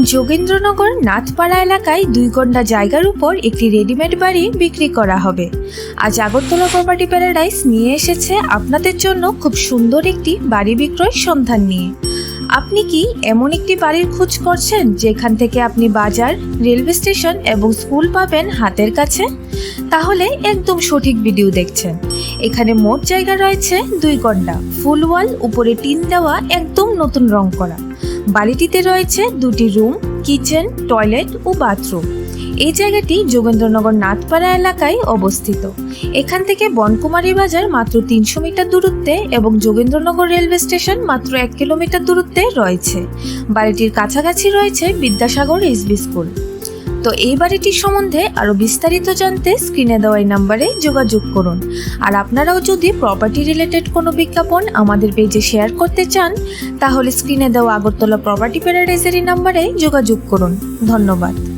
যোগেন্দ্রনগর নাথপাড়া এলাকায় দুই ঘণ্টা জায়গার উপর একটি রেডিমেড বাড়ি বিক্রি করা হবে। আজ আগরতলা প্রপার্টি প্যারাডাইস নিয়ে এসেছে আপনাদের জন্য খুব সুন্দর একটি বাড়ি বিক্রয় সন্ধান নিয়ে। আপনি কি এমন একটি বাড়ির খোঁজ করছেন যেখান থেকে আপনি বাজার, রেলওয়ে স্টেশন এবং স্কুল পাবেন হাতের কাছে? তাহলে একদম সঠিক ভিডিও দেখছেন। এখানে মোট জায়গা রয়েছে দুই ঘণ্টা ফুল ওয়াল, উপরে টিন দেওয়া, একদম নতুন রং করা। বাড়িটিতে রয়েছে দুটি রুম, কিচেন, টয়লেট ও বাথরুম। এই জায়গাটি যোগেন্দ্রনগর নাথপাড়া এলাকায় অবস্থিত। এখান থেকে বনকুমারী বাজার মাত্র তিনশো মিটার দূরত্বে এবং যোগেন্দ্রনগর রেলওয়ে স্টেশন মাত্র এক কিলোমিটার দূরত্বে রয়েছে। বাড়িটির কাছাকাছি রয়েছে বিদ্যাসাগর এসবি স্কুল। তো এই বাড়িটির সম্বন্ধে আরও বিস্তারিত জানতে স্ক্রিনে দেওয়া এই নাম্বারে যোগাযোগ করুন। আর আপনারাও যদি প্রপার্টি রিলেটেড কোনো বিজ্ঞাপন আমাদের পেজে শেয়ার করতে চান, তাহলে স্ক্রিনে দেওয়া আগরতলা প্রপার্টি প্যারাডাইজের নাম্বারে যোগাযোগ করুন। ধন্যবাদ।